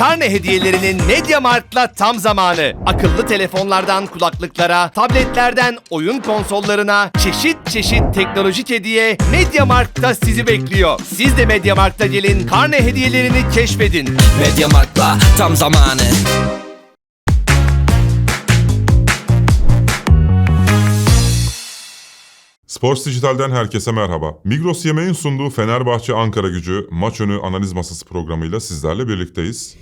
karne hediyelerinin Mediamarkt'la tam zamanı. Akıllı telefonlardan kulaklıklara, tabletlerden oyun konsollarına çeşit çeşit teknolojik hediye Mediamarkt'ta sizi bekliyor. Siz de Mediamarkt'a gelin karne hediyelerini keşfedin. Mediamarkt'la tam zamanı Sports Dijital'den herkese merhaba. Migros Yemeğin sunduğu Fenerbahçe Ankara Gücü maç önü analiz masası programıyla sizlerle birlikteyiz.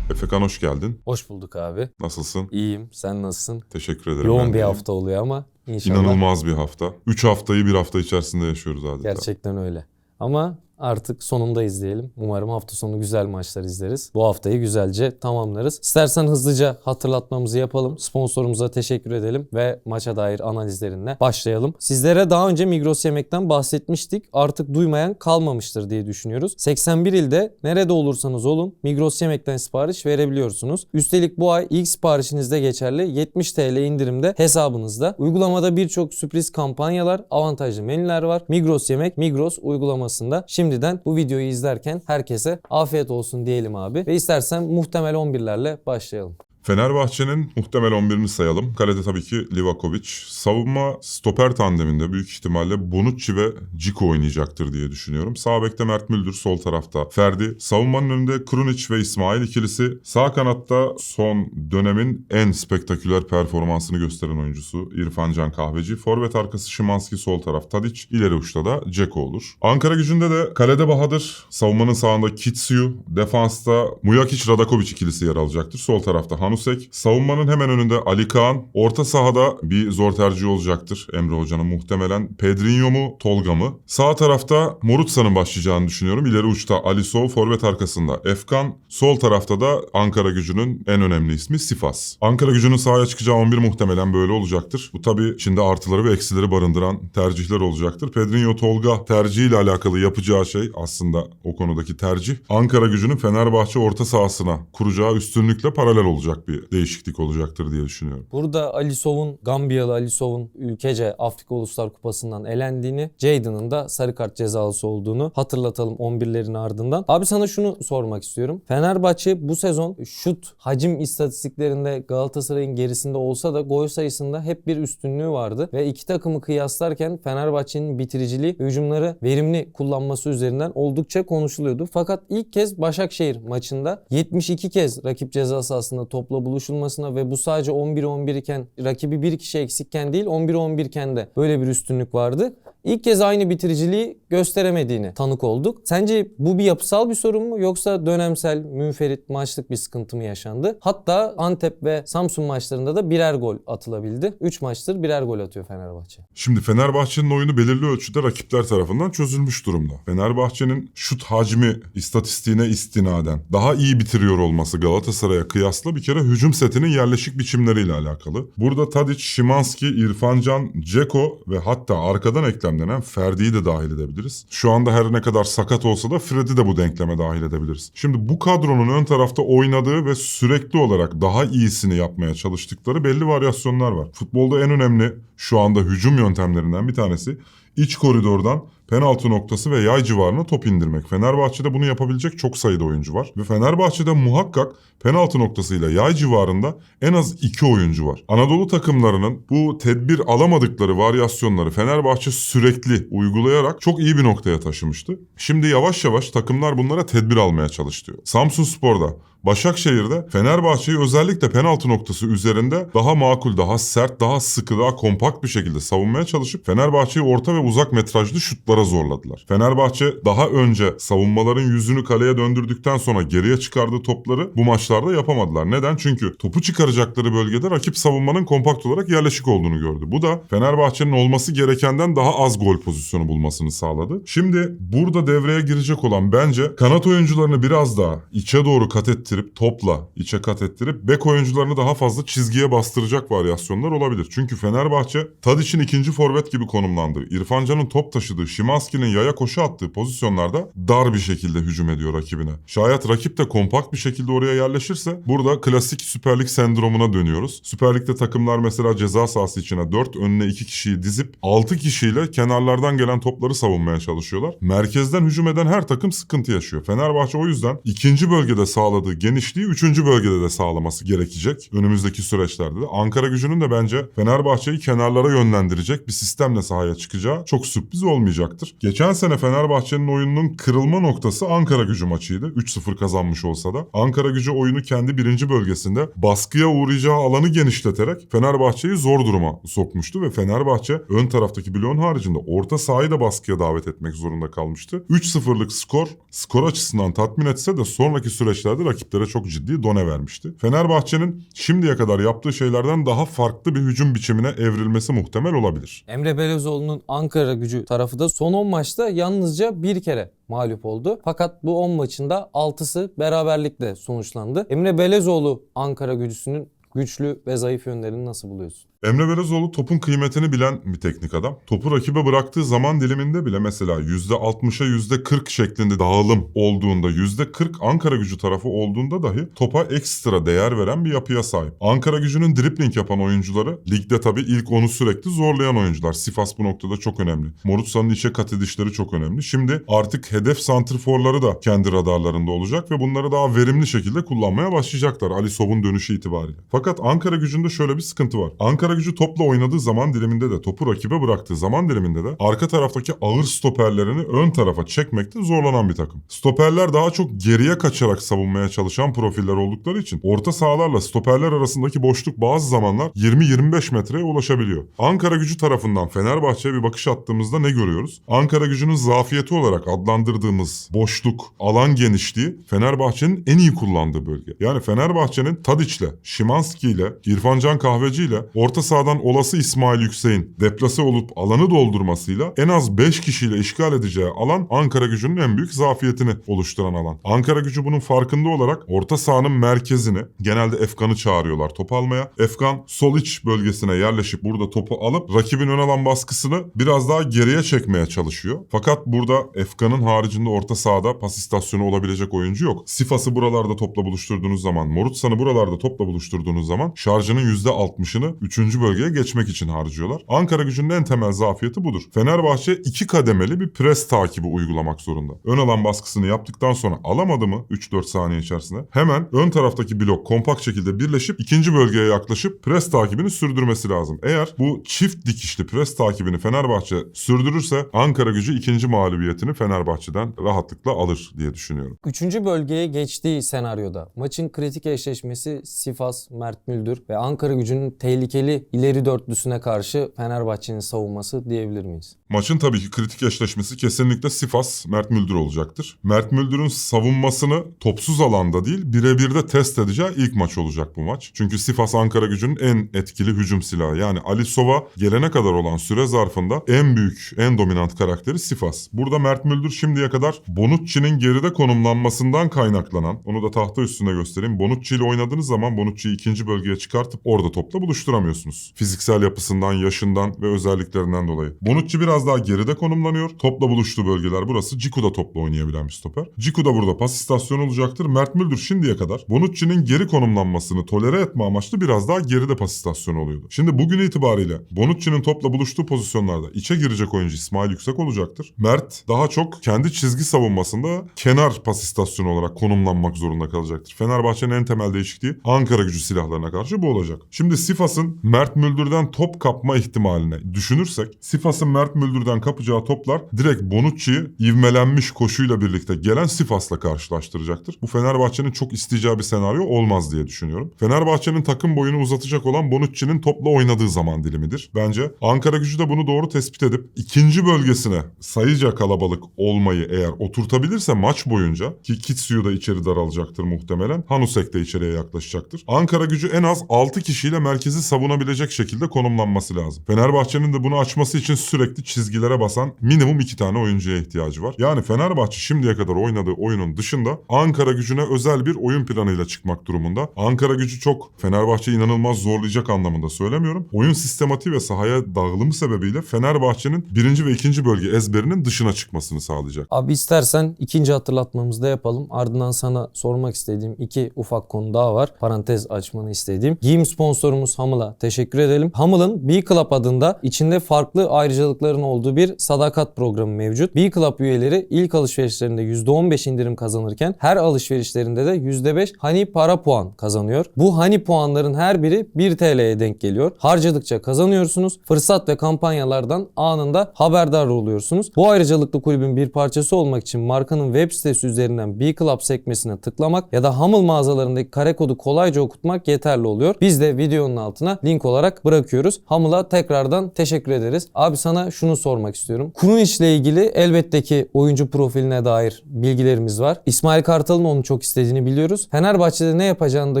Efekan hoş geldin. Hoş bulduk abi. Nasılsın? İyiyim. Sen nasılsın? Teşekkür ederim. Yoğun bir iyiyim. hafta oluyor ama inşallah İnanılmaz bir hafta. 3 haftayı bir hafta içerisinde yaşıyoruz adeta. gerçekten öyle. Ama artık sonundayız diyelim. Umarım hafta sonu güzel maçlar izleriz. Bu haftayı güzelce tamamlarız. İstersen hızlıca hatırlatmamızı yapalım. Sponsorumuza teşekkür edelim ve maça dair analizlerine başlayalım. Sizlere daha önce Migros Yemek'ten bahsetmiştik. Artık duymayan kalmamıştır diye düşünüyoruz. 81 ilde nerede olursanız olun Migros Yemek'ten sipariş verebiliyorsunuz. Üstelik bu ay ilk siparişinizde geçerli 70 TL indirimde hesabınızda. Uygulamada birçok sürpriz kampanyalar, avantajlı menüler var. Migros Yemek, Migros uygulamasında. Şimdiden bu videoyu izlerken herkese afiyet olsun diyelim abi. Ve istersen muhtemel 11'lerle başlayalım. Fenerbahçe'nin muhtemel 11'ini sayalım. Kalede tabii ki Livakovic. Savunma stoper tandeminde büyük ihtimalle Bonucci ve Ciku oynayacaktır diye düşünüyorum. Sağ bekte Mert Müldür, sol tarafta Ferdi. Savunmanın önünde Krunic ve İsmail ikilisi. Sağ kanatta son dönemin en spektaküler performansını gösteren oyuncusu İrfan Can Kahveci. Forvet arkası Şimanski sol taraf Tadic. İleri uçta da Ceko olur. Ankara gücünde de kalede Bahadır. Savunmanın sağında Kitsiu. Defansta Mujakic Radakovic ikilisi yer alacaktır. Sol tarafta Hanusek. Savunmanın hemen önünde Ali Kaan. Orta sahada bir zor tercih olacaktır Emre Hoca'nın muhtemelen. Pedrinho mu Tolga mı? Sağ tarafta Morutsa'nın başlayacağını düşünüyorum. İleri uçta Alisov, forvet arkasında Efkan. Sol tarafta da Ankara gücünün en önemli ismi Sifas. Ankara gücünün sahaya çıkacağı 11 muhtemelen böyle olacaktır. Bu tabii içinde artıları ve eksileri barındıran tercihler olacaktır. Pedrinho Tolga tercihiyle alakalı yapacağı şey aslında o konudaki tercih. Ankara gücünün Fenerbahçe orta sahasına kuracağı üstünlükle paralel olacak bir değişiklik olacaktır diye düşünüyorum. Burada Alisov'un, Gambiyalı Alisov'un ülkece Afrika Uluslar Kupası'ndan elendiğini, Jadon'ın da sarı kart cezalısı olduğunu hatırlatalım 11'lerin ardından. Abi sana şunu sormak istiyorum. Fenerbahçe bu sezon şut hacim istatistiklerinde Galatasaray'ın gerisinde olsa da gol sayısında hep bir üstünlüğü vardı ve iki takımı kıyaslarken Fenerbahçe'nin bitiriciliği hücumları verimli kullanması üzerinden oldukça konuşuluyordu. Fakat ilk kez Başakşehir maçında 72 kez rakip ceza sahasında topla buluşulmasına ve bu sadece 11-11 iken rakibi bir kişi eksikken değil 11-11 iken de böyle bir üstünlük vardı. İlk kez aynı bitiriciliği gösteremediğini tanık olduk. Sence bu bir yapısal bir sorun mu yoksa dönemsel, münferit, maçlık bir sıkıntı mı yaşandı? Hatta Antep ve Samsun maçlarında da birer gol atılabildi. 3 maçtır birer gol atıyor Fenerbahçe. Şimdi Fenerbahçe'nin oyunu belirli ölçüde rakipler tarafından çözülmüş durumda. Fenerbahçe'nin şut hacmi istatistiğine istinaden daha iyi bitiriyor olması Galatasaray'a kıyasla bir kere hücum setinin yerleşik biçimleriyle alakalı. Burada Tadic, Şimanski, İrfan Can, Ceko ve hatta arkadan eklemlenen Ferdi'yi de dahil edebiliriz. Şu anda her ne kadar sakat olsa da Fred'i de bu denkleme dahil edebiliriz. Şimdi bu kadronun ön tarafta oynadığı ve sürekli olarak daha iyisini yapmaya çalıştıkları belli varyasyonlar var. Futbolda en önemli şu anda hücum yöntemlerinden bir tanesi iç koridordan penaltı noktası ve yay civarına top indirmek. Fenerbahçe'de bunu yapabilecek çok sayıda oyuncu var. Ve Fenerbahçe'de muhakkak penaltı noktasıyla yay civarında en az iki oyuncu var. Anadolu takımlarının bu tedbir alamadıkları varyasyonları Fenerbahçe sürekli uygulayarak çok iyi bir noktaya taşımıştı. Şimdi yavaş yavaş takımlar bunlara tedbir almaya çalışıyor. Samsun Spor'da Başakşehir'de Fenerbahçe'yi özellikle penaltı noktası üzerinde daha makul, daha sert, daha sıkı, daha kompakt bir şekilde savunmaya çalışıp Fenerbahçe'yi orta ve uzak metrajlı şutlara zorladılar. Fenerbahçe daha önce savunmaların yüzünü kaleye döndürdükten sonra geriye çıkardığı topları bu maçlarda yapamadılar. Neden? Çünkü topu çıkaracakları bölgede rakip savunmanın kompakt olarak yerleşik olduğunu gördü. Bu da Fenerbahçe'nin olması gerekenden daha az gol pozisyonu bulmasını sağladı. Şimdi burada devreye girecek olan bence kanat oyuncularını biraz daha içe doğru kat ettirip topla içe kat ettirip bek oyuncularını daha fazla çizgiye bastıracak varyasyonlar olabilir. Çünkü Fenerbahçe Tadic'in ikinci forvet gibi konumlandığı, İrfan Can'ın top taşıdığı, Şimanski'nin yaya koşu attığı pozisyonlarda dar bir şekilde hücum ediyor rakibine. Şayet rakip de kompakt bir şekilde oraya yerleşirse burada klasik Süper Lig sendromuna dönüyoruz. Süper Lig'de takımlar mesela ceza sahası içine 4 önüne 2 kişiyi dizip 6 kişiyle kenarlardan gelen topları savunmaya çalışıyorlar. Merkezden hücum eden her takım sıkıntı yaşıyor. Fenerbahçe o yüzden ikinci bölgede sağladığı genişliği üçüncü bölgede de sağlaması gerekecek önümüzdeki süreçlerde de. Ankara gücünün de bence Fenerbahçe'yi kenarlara yönlendirecek bir sistemle sahaya çıkacağı çok sürpriz olmayacaktır. Geçen sene Fenerbahçe'nin oyununun kırılma noktası Ankara gücü maçıydı. 3-0 kazanmış olsa da. Ankara gücü oyunu kendi birinci bölgesinde baskıya uğrayacağı alanı genişleterek Fenerbahçe'yi zor duruma sokmuştu ve Fenerbahçe ön taraftaki bloğun haricinde orta sahayı da baskıya davet etmek zorunda kalmıştı. 3-0'lık skor skor açısından tatmin etse de sonraki süreçlerde rakiplere çok ciddi done vermişti. Fenerbahçe'nin şimdiye kadar yaptığı şeylerden daha farklı bir hücum biçimine evrilmesi muhtemel olabilir. Emre Belözoğlu'nun Ankara gücü tarafı da son 10 maçta yalnızca bir kere mağlup oldu. Fakat bu 10 maçında 6'sı beraberlikle sonuçlandı. Emre Belezoğlu Ankara gücüsünün güçlü ve zayıf yönlerini nasıl buluyorsun? Emre Belezoğlu topun kıymetini bilen bir teknik adam. Topu rakibe bıraktığı zaman diliminde bile mesela %60'a %40 şeklinde dağılım olduğunda %40 Ankara gücü tarafı olduğunda dahi topa ekstra değer veren bir yapıya sahip. Ankara gücünün dripling yapan oyuncuları ligde tabii ilk onu sürekli zorlayan oyuncular. Sifas bu noktada çok önemli. Morutsa'nın içe kat edişleri çok önemli. Şimdi artık hedef santrforları da kendi radarlarında olacak ve bunları daha verimli şekilde kullanmaya başlayacaklar Ali Sob'un dönüşü itibariyle. Fakat Ankara gücünde şöyle bir sıkıntı var. Ankara gücü topla oynadığı zaman diliminde de topu rakibe bıraktığı zaman diliminde de arka taraftaki ağır stoperlerini ön tarafa çekmekte zorlanan bir takım. Stoperler daha çok geriye kaçarak savunmaya çalışan profiller oldukları için orta sahalarla stoperler arasındaki boşluk bazı zamanlar 20-25 metreye ulaşabiliyor. Ankara gücü tarafından Fenerbahçe'ye bir bakış attığımızda ne görüyoruz? Ankara gücünün zafiyeti olarak adlandırdığımız boşluk, alan genişliği Fenerbahçe'nin en iyi kullandığı bölge. Yani Fenerbahçe'nin Tadiç'le, Şimanski ile, İrfan Can Kahveci ile orta sahadan olası İsmail Yüksek'in deplase olup alanı doldurmasıyla en az 5 kişiyle işgal edeceği alan Ankara gücünün en büyük zafiyetini oluşturan alan. Ankara gücü bunun farkında olarak orta sahanın merkezini genelde Efkan'ı çağırıyorlar top almaya. Efkan sol iç bölgesine yerleşip burada topu alıp rakibin ön alan baskısını biraz daha geriye çekmeye çalışıyor. Fakat burada Efkan'ın haricinde orta sahada pas istasyonu olabilecek oyuncu yok. Sifas'ı buralarda topla buluşturduğunuz zaman, Morutsan'ı buralarda topla buluşturduğunuz zaman şarjının %60'ını 3. bölgeye geçmek için harcıyorlar. Ankara gücünün en temel zafiyeti budur. Fenerbahçe iki kademeli bir pres takibi uygulamak zorunda. Ön alan baskısını yaptıktan sonra alamadı mı 3-4 saniye içerisinde hemen ön taraftaki blok kompakt şekilde birleşip ikinci bölgeye yaklaşıp pres takibini sürdürmesi lazım. Eğer bu çift dikişli pres takibini Fenerbahçe sürdürürse Ankara gücü ikinci mağlubiyetini Fenerbahçe'den rahatlıkla alır diye düşünüyorum. Üçüncü bölgeye geçtiği senaryoda maçın kritik eşleşmesi Sifas, Mert Müldür ve Ankara gücünün tehlikeli ileri dörtlüsüne karşı Fenerbahçe'nin savunması diyebilir miyiz? Maçın tabii ki kritik eşleşmesi kesinlikle Sifas Mert Müldür olacaktır. Mert Müldür'ün savunmasını topsuz alanda değil birebir de test edeceği ilk maç olacak bu maç. Çünkü Sifas Ankara gücünün en etkili hücum silahı. Yani Ali Sova gelene kadar olan süre zarfında en büyük, en dominant karakteri Sifas. Burada Mert Müldür şimdiye kadar Bonucci'nin geride konumlanmasından kaynaklanan, onu da tahta üstünde göstereyim. Bonucci ile oynadığınız zaman Bonucci'yi ikinci bölgeye çıkartıp orada topla buluşturamıyorsunuz. Fiziksel yapısından, yaşından ve özelliklerinden dolayı. Bonucci biraz daha geride konumlanıyor. Topla buluştuğu bölgeler burası. Ciku da topla oynayabilen bir stoper. Ciku da burada pas istasyonu olacaktır. Mert Müldür şimdiye kadar Bonucci'nin geri konumlanmasını tolere etme amaçlı biraz daha geride pas istasyonu oluyordu. Şimdi bugün itibariyle Bonucci'nin topla buluştuğu pozisyonlarda içe girecek oyuncu İsmail Yüksek olacaktır. Mert daha çok kendi çizgi savunmasında kenar pas istasyonu olarak konumlanmak zorunda kalacaktır. Fenerbahçe'nin en temel değişikliği Ankara gücü silahlarına karşı bu olacak. Şimdi Sifas'ın Mert Müldür'den top kapma ihtimalini düşünürsek Sifas'ın Mert Müldür'den kapacağı toplar direkt Bonucci'yi ivmelenmiş koşuyla birlikte gelen Sifas'la karşılaştıracaktır. Bu Fenerbahçe'nin çok isteyeceği bir senaryo olmaz diye düşünüyorum. Fenerbahçe'nin takım boyunu uzatacak olan Bonucci'nin topla oynadığı zaman dilimidir. Bence Ankara gücü de bunu doğru tespit edip ikinci bölgesine sayıca kalabalık olmayı eğer oturtabilirse maç boyunca ki Kitsuyu da içeri daralacaktır muhtemelen. Hanusek de içeriye yaklaşacaktır. Ankara gücü en az 6 kişiyle merkezi savunabilir açıklanabilecek şekilde konumlanması lazım. Fenerbahçe'nin de bunu açması için sürekli çizgilere basan minimum iki tane oyuncuya ihtiyacı var. Yani Fenerbahçe şimdiye kadar oynadığı oyunun dışında Ankara gücüne özel bir oyun planıyla çıkmak durumunda. Ankara gücü çok Fenerbahçe inanılmaz zorlayacak anlamında söylemiyorum. Oyun sistematiği ve sahaya dağılımı sebebiyle Fenerbahçe'nin birinci ve ikinci bölge ezberinin dışına çıkmasını sağlayacak. Abi istersen ikinci hatırlatmamızı da yapalım. Ardından sana sormak istediğim iki ufak konu daha var. Parantez açmanı istediğim. Giyim sponsorumuz Hamıl'a teşekkür edelim. Hamıl'ın B Club adında içinde farklı ayrıcalıkların olduğu bir sadakat programı mevcut. B Club üyeleri ilk alışverişlerinde %15 indirim kazanırken her alışverişlerinde de %5 hani para puan kazanıyor. Bu hani puanların her biri 1 TL'ye denk geliyor. Harcadıkça kazanıyorsunuz. Fırsat ve kampanyalardan anında haberdar oluyorsunuz. Bu ayrıcalıklı kulübün bir parçası olmak için markanın web sitesi üzerinden B Club sekmesine tıklamak ya da Hamıl mağazalarındaki kare kodu kolayca okutmak yeterli oluyor. Biz de videonun altına link olarak bırakıyoruz. Hamıl'a tekrardan teşekkür ederiz. Abi sana şunu sormak istiyorum. Krunic ile ilgili elbette ki oyuncu profiline dair bilgilerimiz var. İsmail Kartal'ın onu çok istediğini biliyoruz. Fenerbahçe'de ne yapacağını da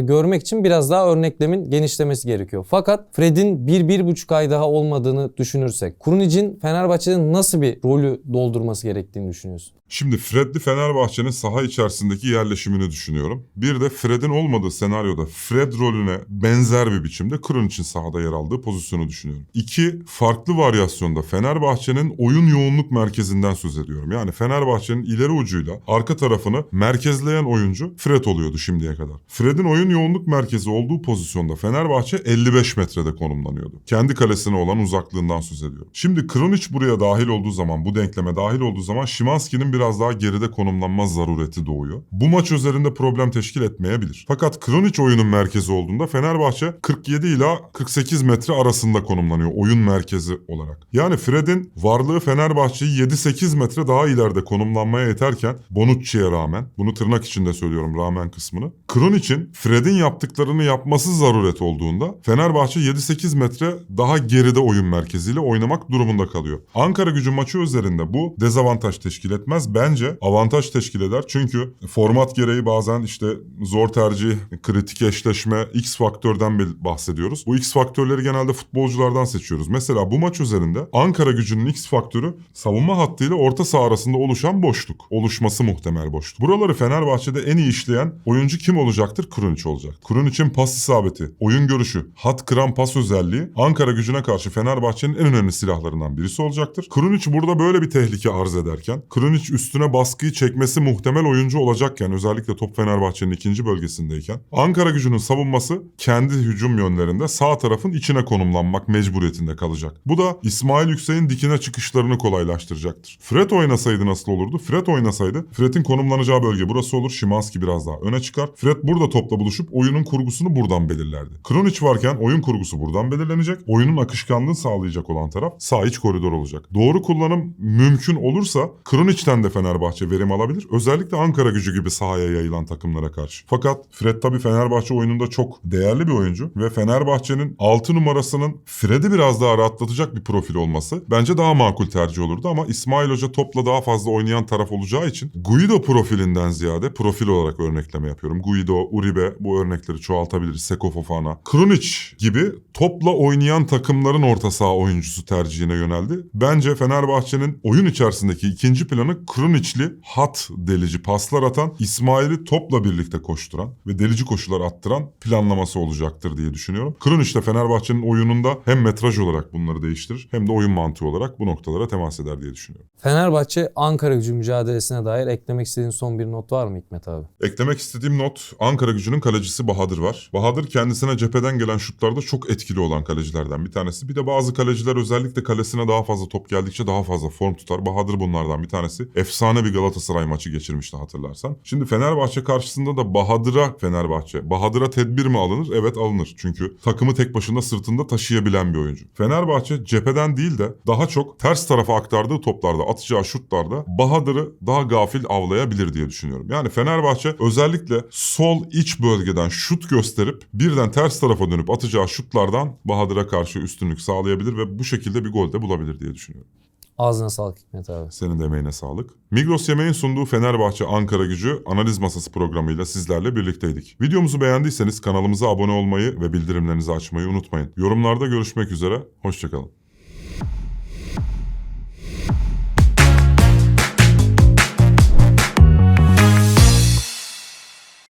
görmek için biraz daha örneklemin genişlemesi gerekiyor. Fakat Fred'in 1-1,5 ay daha olmadığını düşünürsek Krunic'in Fenerbahçe'de nasıl bir rolü doldurması gerektiğini düşünüyorsun? Şimdi Fred'li Fenerbahçe'nin saha içerisindeki yerleşimini düşünüyorum. Bir de Fred'in olmadığı senaryoda Fred rolüne benzer bir biçimde Kronic'in sahada yer aldığı pozisyonu düşünüyorum. İki, farklı varyasyonda Fenerbahçe'nin oyun yoğunluk merkezinden söz ediyorum. Yani Fenerbahçe'nin ileri ucuyla arka tarafını merkezleyen oyuncu Fred oluyordu şimdiye kadar. Fred'in oyun yoğunluk merkezi olduğu pozisyonda Fenerbahçe 55 metrede konumlanıyordu. Kendi kalesine olan uzaklığından söz ediyorum. Şimdi Kronic buraya dahil olduğu zaman, bu denkleme dahil olduğu zaman Şimanski'nin biraz daha geride konumlanma zarureti doğuyor. Bu maç üzerinde problem teşkil etmeyebilir. Fakat Kronic oyunun merkezi olduğunda Fenerbahçe 47 ila 48 metre arasında konumlanıyor oyun merkezi olarak. Yani Fred'in varlığı Fenerbahçe'yi 7-8 metre daha ileride konumlanmaya yeterken Bonucci'ye rağmen, bunu tırnak içinde söylüyorum rağmen kısmını. Kronic'in Fred'in yaptıklarını yapması zaruret olduğunda Fenerbahçe 7-8 metre daha geride oyun merkeziyle oynamak durumunda kalıyor. Ankara gücü maçı üzerinde bu dezavantaj teşkil etmez. Bence avantaj teşkil eder. Çünkü format gereği bazen işte zor tercih, kritik eşleşme, X faktörden bahsediyoruz. Bu X faktörleri genelde futbolculardan seçiyoruz. Mesela bu maç üzerinde Ankara gücünün X faktörü savunma hattıyla orta saha arasında oluşan boşluk. Oluşması muhtemel boşluk. Buraları Fenerbahçe'de en iyi işleyen oyuncu kim olacaktır? Krunic olacak. Krunic'in pas isabeti, oyun görüşü, hat kıran pas özelliği Ankara gücüne karşı Fenerbahçe'nin en önemli silahlarından birisi olacaktır. Krunic burada böyle bir tehlike arz ederken, Krunic üstüne baskıyı çekmesi muhtemel oyuncu olacakken özellikle top Fenerbahçe'nin ikinci bölgesindeyken Ankara gücünün savunması kendi hücum yönlerinde sağ tarafın içine konumlanmak mecburiyetinde kalacak. Bu da İsmail Yüksek'in dikine çıkışlarını kolaylaştıracaktır. Fred oynasaydı nasıl olurdu? Fred oynasaydı Fred'in konumlanacağı bölge burası olur. Şimanski biraz daha öne çıkar. Fred burada topla buluşup oyunun kurgusunu buradan belirlerdi. Kronic varken oyun kurgusu buradan belirlenecek. Oyunun akışkanlığını sağlayacak olan taraf sağ iç koridor olacak. Doğru kullanım mümkün olursa Kronic'ten de Fenerbahçe verim alabilir. Özellikle Ankara gücü gibi sahaya yayılan takımlara karşı. Fakat Fred tabii Fenerbahçe oyununda çok değerli bir oyuncu ve Fenerbahçe'nin 6 numarasının Fred'i biraz daha rahatlatacak bir profil olması bence daha makul tercih olurdu ama İsmail Hoca topla daha fazla oynayan taraf olacağı için Guido profilinden ziyade profil olarak örnekleme yapıyorum. Guido, Uribe bu örnekleri çoğaltabiliriz. Seko Fofana. Krunic gibi topla oynayan takımların orta saha oyuncusu tercihine yöneldi. Bence Fenerbahçe'nin oyun içerisindeki ikinci planı Krunic'li hat delici paslar atan, İsmail'i topla birlikte koşturan ve delici koşular attıran planlaması olacaktır diye düşünüyorum. Krunic de Fenerbahçe'nin oyununda hem metraj olarak bunları değiştirir hem de oyun mantığı olarak bu noktalara temas eder diye düşünüyorum. Fenerbahçe Ankara gücü mücadelesine dair eklemek istediğin son bir not var mı Hikmet abi? Eklemek istediğim not Ankara gücünün kalecisi Bahadır var. Bahadır kendisine cepheden gelen şutlarda çok etkili olan kalecilerden bir tanesi. Bir de bazı kaleciler özellikle kalesine daha fazla top geldikçe daha fazla form tutar. Bahadır bunlardan bir tanesi. Efsane bir Galatasaray maçı geçirmişti hatırlarsan. Şimdi Fenerbahçe karşısında da Bahadır'a Fenerbahçe. Bahadır'a tedbir mi alınır? Evet alınır. Çünkü takımı tek başına sırtında taşıyabilen bir oyuncu. Fenerbahçe cepheden değil de daha çok ters tarafa aktardığı toplarda, atacağı şutlarda Bahadır'ı daha gafil avlayabilir diye düşünüyorum. Yani Fenerbahçe özellikle sol iç bölgeden şut gösterip birden ters tarafa dönüp atacağı şutlardan Bahadır'a karşı üstünlük sağlayabilir ve bu şekilde bir gol de bulabilir diye düşünüyorum. Ağzına sağlık Hikmet abi. Senin de emeğine sağlık. Migros Yemeğin sunduğu Fenerbahçe Ankara gücü analiz masası programıyla sizlerle birlikteydik. Videomuzu beğendiyseniz kanalımıza abone olmayı ve bildirimlerinizi açmayı unutmayın. Yorumlarda görüşmek üzere, hoşçakalın.